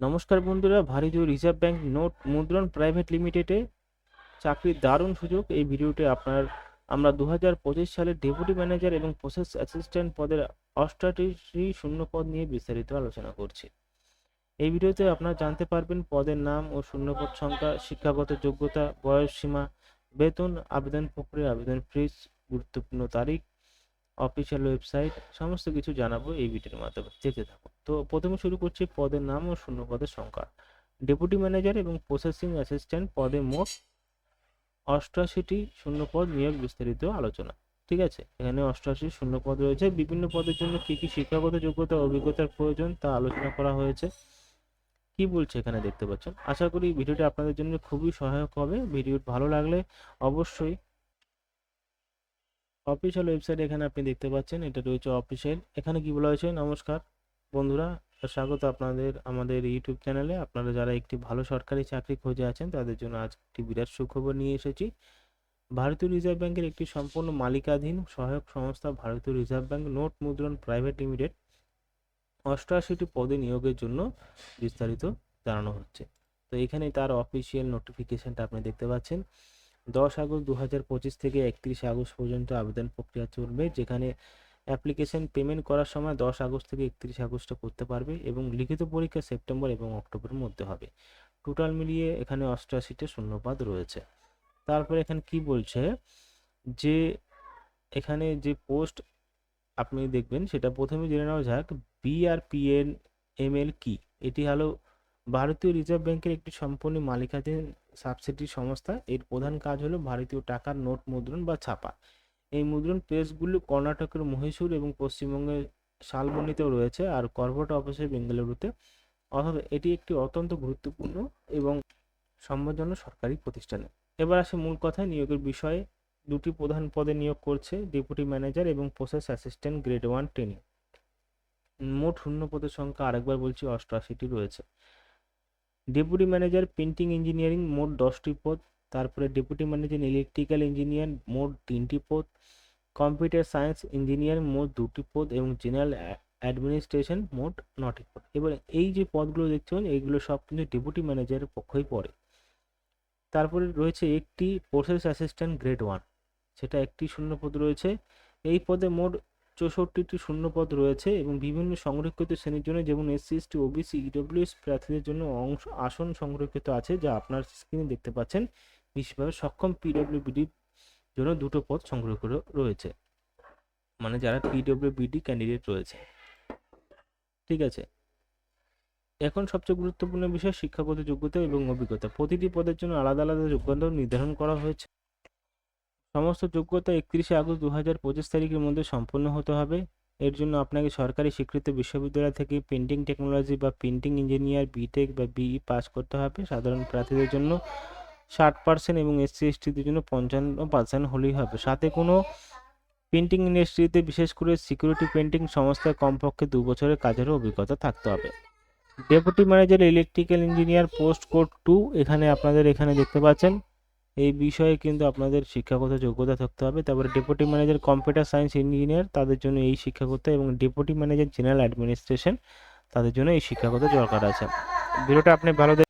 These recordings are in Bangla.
নমস্কার বন্ধুরা, ভারতীয় রিজার্ভ ব্যাংক নোট মুদ্রণ প্রাইভেট লিমিটেডে চাকরির দারুণ সুযোগ। এই ভিডিওতে আপনার, আমরা দু হাজার পঁচিশ সালের ডেপুটি ম্যানেজার এবং প্রসেস অ্যাসিস্ট্যান্ট পদের অষ্টাশি শূন্য পদ নিয়ে বিস্তারিত আলোচনা করছি। এই ভিডিওতে আপনারা জানতে পারবেন পদের নাম ও শূন্যপদ সংখ্যা, শিক্ষাগত যোগ্যতা, বয়স সীমা, বেতন, আবেদন প্রক্রিয়া, আবেদন ফিস, গুরুত্বপূর্ণ তারিখ অফিসিয়াল ওয়েবসাইট সমস্ত কিছু জানাব এই ভিডিওর মাধ্যমে। দেখতে থাকুন। তো প্রথমে শুরু করছি পদের নাম ও শূন্য পদের সংখ্যা। ডেপুটি ম্যানেজার এবং প্রসেসিং অ্যাসিস্ট্যান্ট পদে মোট অষ্টআশিটি শূন্য পদ নিয়োগ বিস্তারিত আলোচনা। ঠিক আছে? এখানে অষ্টআশি শূন্য পদ রয়েছে। বিভিন্ন পদের জন্য কি কি শিক্ষাগত যোগ্যতা, অভিজ্ঞতার প্রয়োজন তা আলোচনা করা হয়েছে। কি বলছে এখানে দেখতে পাচ্ছেন? আশা করি ভিডিওটি আপনাদের জন্য খুবই সহায়ক হবে। ভিডিও ভালো লাগলে অবশ্যই অফিসিয়াল ওয়েবসাইট এখানে আপনি দেখতে পাচ্ছেন, এটা রয়েছে অফিসিয়াল এখানে কি বলা হয়েছে? নমস্কার। বন্ধুরা, স্বাগত আপনাদের আমাদের ইউটিউব চ্যানেলে আপনারা যারা একটি ভালো সরকারি চাকরি খুঁজে আছেন, তাদের জন্য আজ একটি বিরাট সুখবর নিয়ে এসেছি। ভারতীয় রিজার্ভ ব্যাংকের একটি সম্পূর্ণ মালিকাধীন সহায়ক সংস্থা ভারতীয় রিজার্ভ ব্যাংক নোট মুদ্রণ প্রাইভেট লিমিটেড অষ্টআশিটি পদে নিয়োগের জন্য বিস্তারিত জানানো হচ্ছে। তো এখানে তার অফিসিয়াল নোটিফিকেশনটা আপনি দেখতে পাচ্ছেন। দশ আগস্ট দু হাজার পঁচিশ থেকে একত্রিশে আগস্ট পর্যন্ত আবেদন প্রক্রিয়া চলবে, যেখানে অ্যাপ্লিকেশন পেমেন্ট করার সময় দশ আগস্ট থেকে একত্রিশ আগস্টে করতে পারবে এবং লিখিত পরীক্ষা সেপ্টেম্বর এবং অক্টোবরের মধ্যে হবে। টোটাল মিলিয়ে এখানে অষ্টআশিটা শূন্যপাদ রয়েছে। তারপরে এখানে কি বলছে? যে এখানে যে পোস্ট আপনি দেখবেন, সেটা প্রথমে জেনে নেওয়া যাক বিআরপিএন এমএল কি? এটি হলো ভারতীয় রিজার্ভ ব্যাংকের একটি সম্পূর্ণ মালিকাধীন সাবসিডি সংস্থা, এর প্রধান কাজ হলো ভারতীয় টাকার নোট মুদ্রণ বা ছাপা। এই মুদ্রণ প্রেসগুলো কর্ণাটকের মহীশূর এবং পশ্চিমবঙ্গের শালবনীতেও রয়েছে আর কর্পোরেট অফিসে বেঙ্গালুরুতে। অর্থাৎ এটি একটি অত্যন্ত গুরুত্বপূর্ণ এবং সম্মানজনক সরকারি প্রতিষ্ঠানে। এবার আসে মূল কথায়, নিয়োগের বিষয়ে। দুটি প্রধান পদে নিয়োগ করছে ডেপুটি ম্যানেজার এবং process assistant grade one training মোট শূন্য পদের সংখ্যা আরেকবার বলছি, অষ্টআশিটি রয়েছে। ডেপুটি ম্যানেজার প্রিন্টিং ইঞ্জিনিয়ারিং মোট দশটি পদ। তারপরে ডেপুটি ম্যানেজার ইলেকট্রিক্যাল ইঞ্জিনিয়ার মোট তিনটি পদ। কম্পিউটার সায়েন্স ইঞ্জিনিয়ার মোট দুটি পদ। এবং জেনারেল অ্যাডমিনিস্ট্রেশন মোট নটি পদ। এবার এই যে পদগুলো দেখছেন এইগুলো সব কিন্তু ডেপুটি ম্যানেজারের পক্ষেই পড়ে। তারপরে রয়েছে একটি প্রসেস অ্যাসিস্ট্যান্ট গ্রেড ওয়ান সেটা একটি শূন্য পদ রয়েছে। এই পদে মোট চৌষট্টিটি শূন্য পদ রয়েছে এবং বিভিন্ন সংরক্ষিত শ্রেণির জন্য যেমন এসসি, এসটি, ওবিসি, ইডব্লিউএস প্রার্থীদের জন্য অংশ, আসন সংরক্ষিত আছে যা আপনার স্ক্রিনে দেখতে পাচ্ছেন। বিশেষভাবে সক্ষম পিডব্লিউবিডির জন্য দুটো পদ সংরক্ষিত রয়েছে। মানে যারা পিডব্লিউবিডি ক্যান্ডিডেট রয়েছে। ঠিক আছে? এখন সবচেয়ে গুরুত্বপূর্ণ বিষয় শিক্ষাগত যোগ্যতা এবং অভিজ্ঞতা। প্রতিটি পদের জন্য আলাদা আলাদা যোগ্যতা নির্ধারণ করা হয়েছে। সমস্ত যোগ্যতা একত্রিশে আগস্ট দু হাজার পঁচিশ তারিখের মধ্যে সম্পন্ন হতে হবে। এর জন্য আপনাকে সরকারি স্বীকৃত বিশ্ববিদ্যালয় থেকে প্রিন্টিং টেকনোলজি বা প্রিন্টিং ইঞ্জিনিয়ার বিটেক বা বিই পাস করতে হবে সাধারণ প্রার্থীদের জন্য। ষাট পার্সেন্ট এবং এসসি এসটিদের জন্য পঞ্চান্ন পার্সেন্ট হলেই হবে। সাথে কোনো প্রিন্টিং ইন্ডাস্ট্রিতে বিশেষ করে সিকিউরিটি প্রিন্টিং সংস্থায় কমপক্ষে দু বছরের কাজেরও অভিজ্ঞতা থাকতে হবে। Deputy manager electrical engineer post code two এখানে আপনাদের এখানে দেখতে পাচ্ছেন। এই বিষয়ে কিন্তু আপনাদের শিক্ষাগত যোগ্যতা থাকতে হবে। তারপরে deputy manager computer science engineer তাদের জন্য এই শিক্ষাগত এবং ডেপুটি ম্যানেজার জেনারেল অ্যাডমিনিস্ট্রেশন তাদের জন্য এই শিক্ষাগত দরকার আছে। ভিডিওটা আপনি ভালো দেখ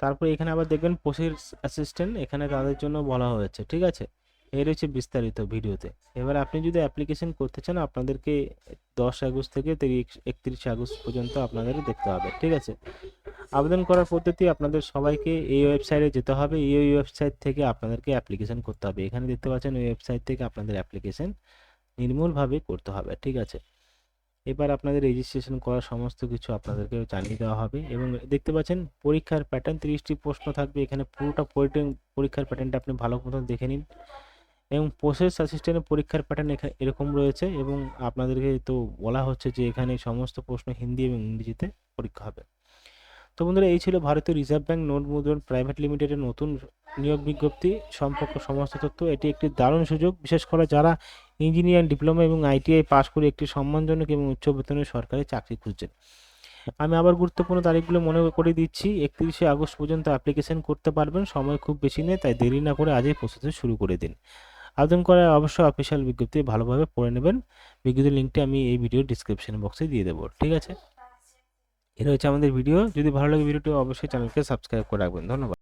তারপরে এখানে আবার দেখবেন প্রসেস অ্যাসিস্ট্যান্ট এখানে তাদের জন্য বলা হয়েছে, ঠিক আছে? এই রয়েছে বিস্তারিত ভিডিওতে। এবার আপনি যদি অ্যাপ্লিকেশন করতে চান, আপনাদেরকে দশ আগস্ট থেকে তিরিশ, একত্রিশে আগস্ট পর্যন্ত আপনাদের দেখতে হবে, ঠিক আছে? আবেদন করার পদ্ধতি আপনাদের সবাইকে এই ওয়েবসাইটে যেতে হবে। এই ওয়েবসাইট থেকে আপনাদেরকে অ্যাপ্লিকেশন করতে হবে। এখানে দেখতে পাচ্ছেন ওই ওয়েবসাইট থেকে আপনাদের অ্যাপ্লিকেশন নির্মূলভাবে করতে হবে, ঠিক আছে? এবার আপনাদের রেজিস্ট্রেশন করার সমস্ত কিছু আপনাদেরকে জানিয়ে দেওয়া হবে এবং দেখতে পাচ্ছেন, পরীক্ষার প্যাটার্ন তিরিশটি প্রশ্ন থাকবে। এখানে পুরোটা পরীক্ষার প্যাটার্নটা আপনি ভালো মতো দেখে নিন এবং প্রসেস অ্যাসিস্ট্যান্টের পরীক্ষার প্যাটার্ন এখানে এরকম রয়েছে এবং আপনাদেরকে তো বলা হচ্ছে যে এখানে সমস্ত প্রশ্ন হিন্দি এবং ইংরেজিতে পরীক্ষা হবে। তো বন্ধুরা, এই ছিল ভারতীয় রিজার্ভ ব্যাংক নোট মুদ্রণ প্রাইভেট লিমিটেডের নতুন নিয়োগ বিজ্ঞপ্তি, সম্পর্ক সমস্ত তথ্য। এটি একটি দারুণ সুযোগ, বিশেষ করে যারা ইঞ্জিনিয়ারিং ডিপ্লোমা এবং আইটিআই পাশ করে একটি সম্মানজনক এবং উচ্চ বেতনের সরকারি চাকরি খুঁজছেন। আমি আবার গুরুত্বপূর্ণ তারিখগুলো মনে করে দিচ্ছি, একত্রিশে আগস্ট পর্যন্ত অ্যাপ্লিকেশন করতে পারবেন, সময় খুব বেশি নেই, তাই দেরি না করে আজই প্রসেস শুরু করে দিন। আবেদন করার অবশ্যই অফিসিয়াল বিজ্ঞপ্তি ভালোভাবে পড়ে নেবেন, বিজ্ঞপ্তির লিঙ্কটি আমি এই ভিডিওর ডিসক্রিপশন বক্সে দিয়ে দেবো, ঠিক আছে? এ হচ্ছে আমাদের ভিডিও যদি ভালো লাগে ভিডিওটি অবশ্যই চ্যানেলকে সাবস্ক্রাইব করে রাখবেন। ধন্যবাদ।